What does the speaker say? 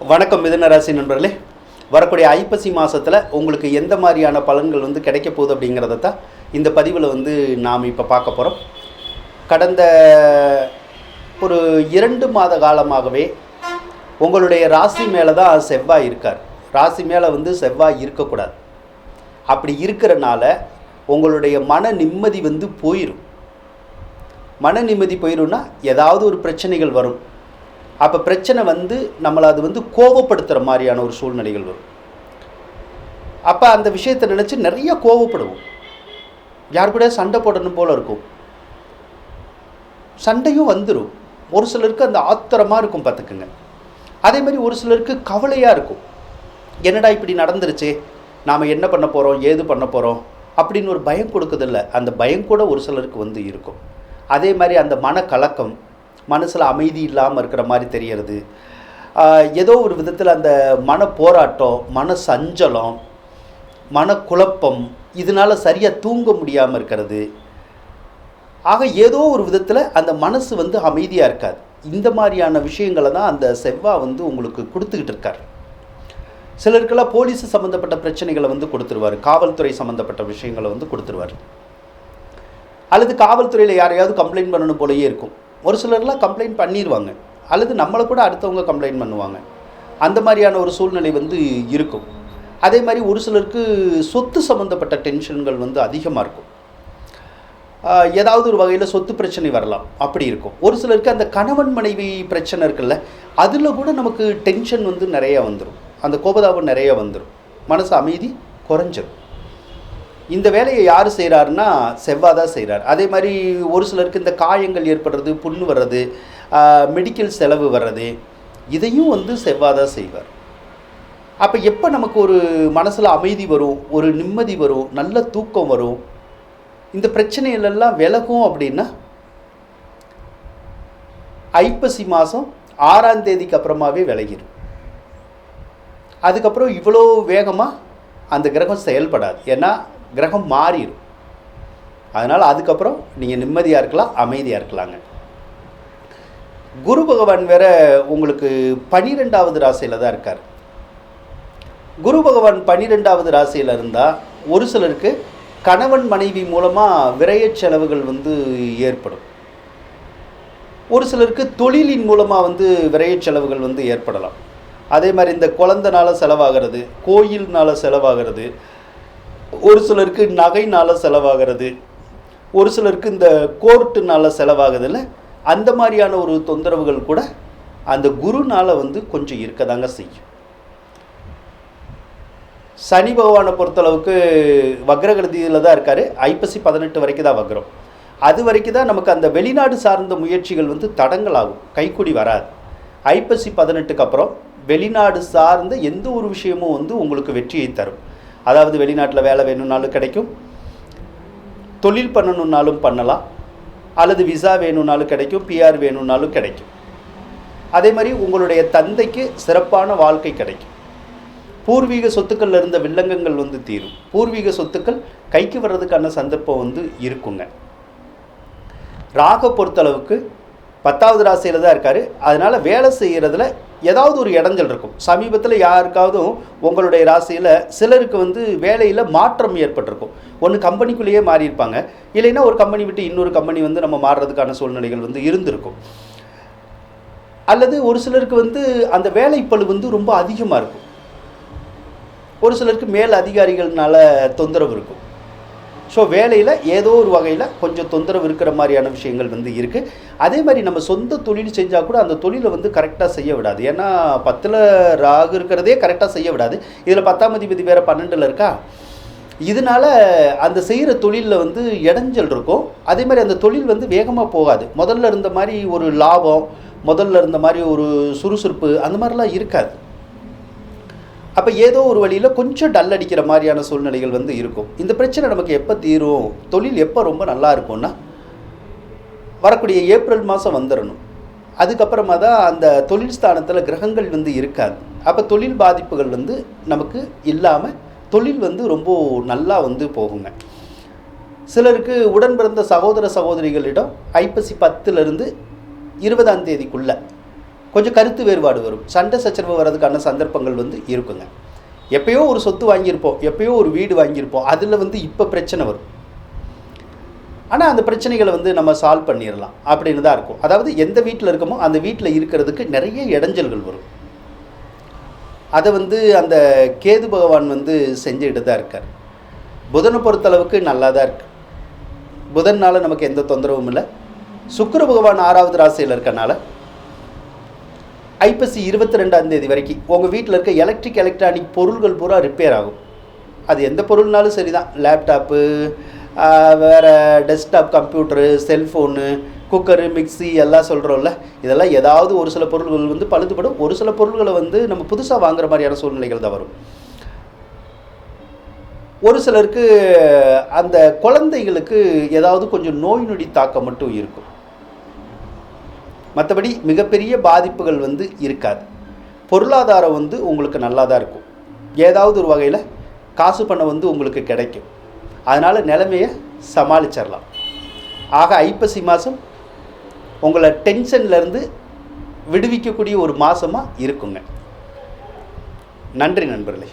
வணக்கம் மிதனராசி நண்பர்களே. வரக்கூடிய ஐப்பசி மாதத்தில் உங்களுக்கு எந்த மாதிரியான பலன்கள் வந்து கிடைக்க போகுது அப்படிங்கிறத தான் இந்த பதிவில் வந்து நாம் இப்போ பார்க்க போகிறோம் கடந்த ஒரு இரண்டு மாத காலமாகவே உங்களுடைய ராசி மேலே தான் செவ்வாய் இருக்கார். ராசி மேலே வந்து செவ்வாய் இருக்கக்கூடாது. அப்படி இருக்கிறனால உங்களுடைய மன நிம்மதி வந்து போயிடும் மன நிம்மதி போயிடும்னா ஏதாவது ஒரு பிரச்சனைகள் வரும். அப்போ பிரச்சனை வந்து நம்மளை அது வந்து கோவப்படுத்துகிற மாதிரியான ஒரு சூழ்நிலைகள் வரும். அப்போ அந்த விஷயத்தை நினச்சி நிறைய கோவப்படுவோம். யார் கூட சண்டை போடணும் போல் இருக்கும். சண்டையும் வந்துடும் ஒரு சிலருக்கு அந்த ஆத்திரமாக இருக்கும் பார்த்துக்குங்க. அதே மாதிரி ஒரு சிலருக்கு கவலையாக இருக்கும். என்னடா இப்படி நடந்துருச்சு? நாம் என்ன பண்ண போகிறோம் ஏது பண்ண போகிறோம் அப்படின்னு ஒரு பயம் கொடுக்குதில்ல அந்த பயம் கூட ஒரு சிலருக்கு வந்து இருக்கும். அதே மாதிரி அந்த மனக்கலக்கம் மனசில் அமைதி இல்லாமல் இருக்கிற மாதிரி தெரியறது. ஏதோ ஒரு விதத்தில் அந்த மன போராட்டம் மன சஞ்சலம் மனக்குழப்பம் இதனால் சரியாக தூங்க முடியாமல் இருக்கிறது. ஆக ஏதோ ஒரு விதத்தில் அந்த மனசு வந்து அமைதியாக இருக்காது. இந்த மாதிரியான விஷயங்களை தான் அந்த செவ்வாய் வந்து உங்களுக்கு கொடுத்துக்கிட்டு இருக்கார். சிலருக்கெல்லாம் போலீஸு சம்மந்தப்பட்ட பிரச்சனைகளை வந்து கொடுத்துருவார். காவல்துறை சம்மந்தப்பட்ட விஷயங்களை வந்து கொடுத்துருவார். அல்லது காவல்துறையில் யாரையாவது கம்ப்ளைண்ட் பண்ணணும் போலயே இருக்கும். ஒரு சிலர்லாம் கம்ப்ளைண்ட் பண்ணிடுவாங்க அல்லது நம்மளை கூட அடுத்தவங்க கம்ப்ளைண்ட் பண்ணுவாங்க. அந்த மாதிரியான ஒரு சூழ்நிலை வந்து இருக்கும். அதே மாதிரி ஒரு சிலருக்கு சொத்து சம்மந்தப்பட்ட டென்ஷன்கள் வந்து அதிகமாக இருக்கும். ஏதாவது ஒரு வகையில் சொத்து பிரச்சனை வரலாம். அப்படி இருக்கும். ஒரு சிலருக்கு அந்த கணவன் மனைவி பிரச்சனை இருக்குல்ல அதில் கூட நமக்கு டென்ஷன் வந்து நிறையா வந்துடும் அந்த கோபதாபம் நிறையா வந்துடும் மனசு அமைதி குறைஞ்சிடும் இந்த வேலையை யார் செய்கிறாருன்னா செவ்வாய் தான் செய்கிறார் அதே மாதிரி ஒரு சிலருக்கு இந்த காயங்கள் ஏற்படுறது புண்ணு வர்றது மெடிக்கல் செலவு வர்றது இதையும் வந்து செவ்வாய் தான் செய்வார். அப்போ எப்போ நமக்கு ஒரு மனசில் அமைதி வரும் ஒரு நிம்மதி வரும் நல்ல தூக்கம் வரும் இந்த பிரச்சனைகளெல்லாம் விலகும் அப்படின்னா ஐப்பசி மாதம் ஆறாம் தேதிக்கு அப்புறமாவே விலகிடும் அதுக்கப்புறம் இவ்வளோ வேகமாக அந்த கிரகம் செயல்படாது. ஏன்னா கிரகம் மாறிடும் அதனால் அதுக்கப்புறம் நீங்கள் நிம்மதியாக இருக்கலாம் அமைதியாக இருக்கலாங்க. குரு பகவான் வேற உங்களுக்கு பனிரெண்டாவது ராசியில் தான் இருக்கார். குரு பகவான் பன்னிரெண்டாவது ராசியில் இருந்தால் ஒரு சிலருக்கு கணவன் மனைவி மூலமாக விரைய செலவுகள் வந்து ஏற்படும். ஒரு சிலருக்கு தொழிலின் மூலமாக வந்து விரைய செலவுகள் வந்து ஏற்படலாம். அதே மாதிரி இந்த குழந்தனால செலவாகிறது கோயில்னால செலவாகிறது ஒரு சிலருக்கு நகைனால செலவாகிறது. ஒரு சிலருக்கு இந்த கோர்ட்டுனால செலவாகுதுல்ல. அந்த மாதிரியான ஒரு தொந்தரவுகள் கூட அந்த குருனால வந்து கொஞ்சம் இருக்கதாங்க செய்யும். சனி பகவானை பொறுத்தளவுக்கு வக்ரகதியில் தான் இருக்கார். ஐப்பசி பதினெட்டு வரைக்கும் தான் வக்ரம். அது வரைக்கும் தான் நமக்கு அந்த வெளிநாடு சார்ந்த முயற்சிகள் வந்து தடங்களாகும். கைக்கூடி வராது. ஐப்பசி பதினெட்டுக்கு அப்புறம் வெளிநாடு சார்ந்த எந்த ஒரு விஷயமும் வந்து உங்களுக்கு வெற்றியை தரும். அதாவது வெளிநாட்டில் வேலை வேணும்னாலும் கிடைக்கும். தொழில் பண்ணணுன்னாலும் பண்ணலாம். அல்லது விசா வேணும்னாலும் கிடைக்கும். பிஆர் வேணும்னாலும் கிடைக்கும். அதே மாதிரி உங்களுடைய தந்தைக்கு சிறப்பான வாழ்க்கை கிடைக்கும். பூர்வீக சொத்துக்களில் இருந்த வில்லங்கங்கள் வந்து தீரும். பூர்வீக சொத்துக்கள் கைக்கு வர்றதுக்கான சந்தர்ப்பம் வந்து இருக்குங்க. ராக பொறுத்தளவுக்கு பத்தாவது ராசியில் தான் இருக்கார். அதனால் வேலை செய்கிறதுல ஏதாவது ஒரு இடைஞ்சல் இருக்கும். சமீபத்தில் யாருக்காவதும் உங்களுடைய ராசியில் சிலருக்கு வந்து வேலையில் மாற்றம் ஏற்பட்டிருக்கும். ஒன்று கம்பெனிக்குள்ளேயே மாறியிருப்பாங்க. இல்லைன்னா ஒரு கம்பெனி விட்டு இன்னொரு கம்பெனி வந்து நம்ம மாறுறதுக்கான சூழ்நிலைகள் வந்து இருந்திருக்கும். அல்லது ஒரு சிலருக்கு வந்து அந்த வேலைப்பழு வந்து ரொம்ப அதிகமாக இருக்கும். ஒரு சிலருக்கு மேல் அதிகாரிகள்னால தொந்தரவு இருக்கும். ஸோ வேலையில் ஏதோ ஒரு வகையில் கொஞ்சம் தொந்தரவு இருக்கிற மாதிரியான விஷயங்கள் வந்து இருக்குது அதே மாதிரி நம்ம சொந்த தொழில் செஞ்சால் கூட அந்த தொழிலை வந்து கரெக்டாக செய்ய விடாது. ஏன்னா பத்தில் ராகு இருக்கிறதே கரெக்டாக செய்ய விடாது. இதில் பத்தாம் அதிபதி வேறு பன்னெண்டில் இருக்கா? இதனால அந்த செய்கிற தொழிலில் வந்து இடைஞ்சல் இருக்கும். அதே மாதிரி அந்த தொழில் வந்து வேகமாக போகாது. முதல்ல இருந்த மாதிரி ஒரு லாபம் முதல்ல இருந்த மாதிரி ஒரு சுறுசுறுப்பு அந்த மாதிரிலாம் இருக்காது. அப்போ ஏதோ ஒரு வழியில் கொஞ்சம் டல் அடிக்கிற மாதிரியான சூழ்நிலைகள் வந்து இருக்கும். இந்த பிரச்சனை நமக்கு எப்போ தீரும்? தொழில் எப்போ ரொம்ப நல்லா இருக்கும்னா வரக்கூடிய ஏப்ரல் மாதம் வந்துடணும் அதுக்கப்புறமா தான் அந்த தொழில் ஸ்தானத்தில் கிரகங்கள் வந்து இருக்காது. அப்போ தொழில் பாதிப்புகள் வந்து நமக்கு இல்லாமல் தொழில் வந்து ரொம்ப நல்லா வந்து போகுங்க. சிலருக்கு உடன் பிறந்த சகோதர சகோதரிகளிடம் ஐப்பசி பத்துலேருந்து இருபதாம் தேதிக்குள்ளே கொஞ்சம் கருத்து வேறுபாடு வரும். சண்டை சச்சரவு வர்றதுக்கான சந்தர்ப்பங்கள் வந்து இருக்குங்க. எப்பயோ ஒரு சொத்து வாங்கியிருப்போம் எப்பயோ ஒரு வீடு வாங்கியிருப்போம் அதில் வந்து இப்போ பிரச்சனை வரும். ஆனால் அந்த பிரச்சனைகளை வந்து நம்ம சால்வ் பண்ணிடலாம் அப்படின்னு தான் இருக்கும். அதாவது எந்த வீட்டில் இருக்கமோ அந்த வீட்டில் இருக்கிறதுக்கு நிறைய இடைஞ்சல்கள் வரும். அதை வந்து அந்த கேது பகவான் வந்து செஞ்சுக்கிட்டு தான் இருக்கார். புதனை பொறுத்தளவுக்கு நல்லா தான் இருக்கு. புதனால் நமக்கு எந்த தொந்தரவும் இல்லை. சுக்கர பகவான் ஆறாவது ராசியில் இருக்கனால ஐப்பசி இருபத்தி ரெண்டாம் தேதி வரைக்கும் உங்கள் வீட்டில் இருக்க எலக்ட்ரிக் எலக்ட்ரானிக் பொருள்கள் பூரா ரிப்பேர் ஆகும். அது எந்த பொருள்னாலும் சரி தான் லேப்டாப்பு வேறு desktop computer cell phone cooker mixie எல்லாம் சொல்கிறோம்ல இதெல்லாம் ஏதாவது ஒரு சில பொருள்கள் வந்து பழுதுபடும் ஒரு சில பொருள்களை வந்து நம்ம புதுசாக வாங்குற மாதிரியான சூழ்நிலைகள் தான் வரும். ஒரு சிலருக்கு அந்த குழந்தைகளுக்கு ஏதாவது கொஞ்சம் நோய் நொடி தாக்கம் மட்டும் இருக்கும். மற்றபடி மிகப்பெரிய பாதிப்புகள் வந்து இருக்காது. பொருளாதாரம் வந்து உங்களுக்கு நல்லா தான் இருக்கும். ஏதாவது ஒரு வகையில் காசு பணம் வந்து உங்களுக்கு கிடைக்கும். அதனால் நிலைமையை சமாளிச்சிடலாம். ஆக ஐப்பசி மாதம் உங்களை டென்ஷன்லேருந்து விடுவிக்கக்கூடிய ஒரு மாதமாக இருக்குங்க. நன்றி நண்பர்களே.